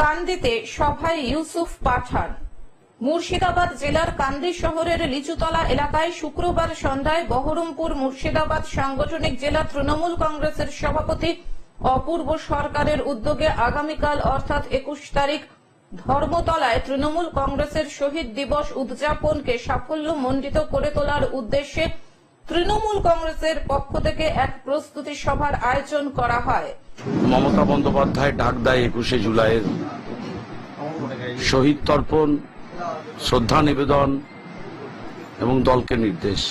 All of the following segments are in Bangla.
কান্দিতে সভায় ইউসুফ পাঠান। মুর্শিদাবাদ জেলার কান্দি শহরের লিচুতলা এলাকায় শুক্রবার সন্ধ্যায় বহরমপুর মুর্শিদাবাদ সাংগঠনিক জেলা তৃণমূল কংগ্রেসের সভাপতি অপূর্ব সরকারের উদ্যোগে আগামীকাল অর্থাৎ একুশ তারিখ ধর্মতলায় তৃণমূল কংগ্রেসের শহীদ দিবস উদযাপনকে সাফল্য মণ্ডিত করে তোলার উদ্দেশ্যে তৃণমূল কংগ্রেসের পক্ষ থেকে এক প্রস্তুতি সভার আয়োজন করা হয়। মমতা বন্দ্যোপাধ্যায় ডাক দেয় একুশে জুলাইয়ের শহীদ তর্পণ, শ্রদ্ধা নিবেদন এবং দলকে নির্দেশ।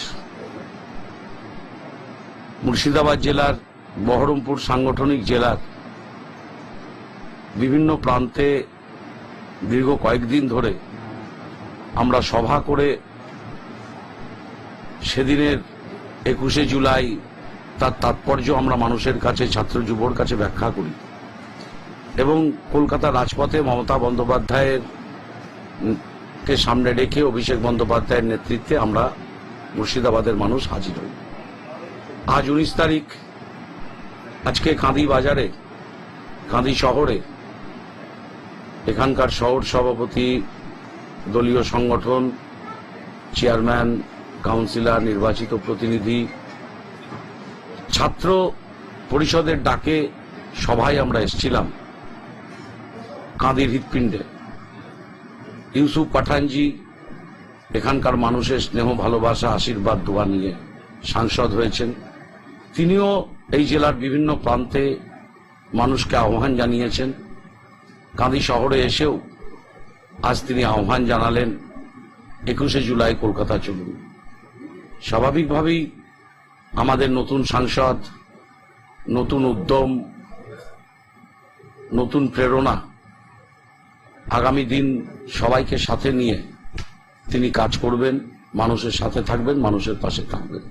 মুর্শিদাবাদ জেলার, বহরমপুর সাংগঠনিক জেলার বিভিন্ন প্রান্তে দীর্ঘ কয়েকদিন ধরে আমরা সভা করে সেদিনের একুশে জুলাই তার তাৎপর্য আমরা মানুষের কাছে, ছাত্র যুবর কাছে ব্যাখ্যা করি। এবং কলকাতা রাজপথে মমতা বন্দ্যোপাধ্যায়ের কে সামনে রেখে অভিষেক বন্দ্যোপাধ্যায়ের নেতৃত্বে আমরা মুর্শিদাবাদের মানুষ হাজির হই। আজ উনিশ তারিখ। আজকে কাঁদি বাজারে, কাঁদি শহরে, এখানকার শহর সভাপতি, দলীয় সংগঠন, চেয়ারম্যান কাউন্সিলর, নির্বাচিত প্রতিনিধি, ছাত্র পরিষদের ডাকে সভায় আমরা এসেছিলাম কাঁদির হৃৎপিণ্ডে। ইউসুফ পাঠানজি, এখানকার মানুষের স্নেহ, ভালোবাসা, আশীর্বাদ, দোয়া নিয়ে সাংসদ হয়েছেন। তিনিও এই জেলার বিভিন্ন প্রান্তে মানুষকে আহ্বান জানিয়েছেন। কাঁদি শহরে এসেও আজ তিনি আহ্বান জানালেন, একুশে জুলাই কলকাতা চলুন। স্বাভাবিকভাবেই আমাদের নতুন সাংসদ নতুন উদ্যম নতুন প্রেরণা আগামী দিন সবাইকে সাথে নিয়ে তিনি কাজ করবেন মানুষের সাথে থাকবেন মানুষের পাশে থাকবেন।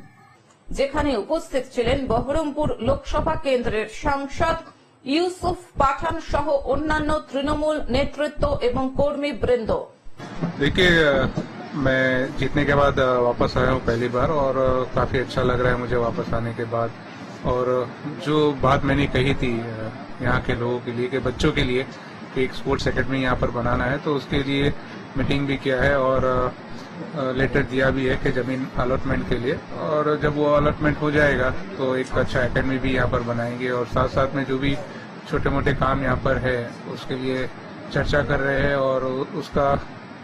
যেখানে উপস্থিত ছিলেন বহরমপুর লোকসভা কেন্দ্রের সাংসদ ইউসুফ পাঠান সহ অন্যান্য তৃণমূল নেতৃত্ব এবং কর্মী বৃন্দ। मैं जीतने के बाद वापस आया हूँ पहली बार और काफ़ी अच्छा लग रहा है मुझे वापस आने के बाद। और जो बात मैंने कही थी यहाँ के लोगों के लिए, के बच्चों के लिए कि एक स्पोर्ट्स एकेडमी यहाँ पर बनाना है तो उसके लिए मीटिंग भी किया है और लेटर दिया भी है कि ज़मीन अलॉटमेंट के लिए। और जब वो अलॉटमेंट हो जाएगा तो एक अच्छा एकेडमी भी यहाँ पर बनाएँगे और साथ साथ में जो भी छोटे मोटे काम यहाँ पर है, उसके लिए चर्चा कर रहे हैं और उसका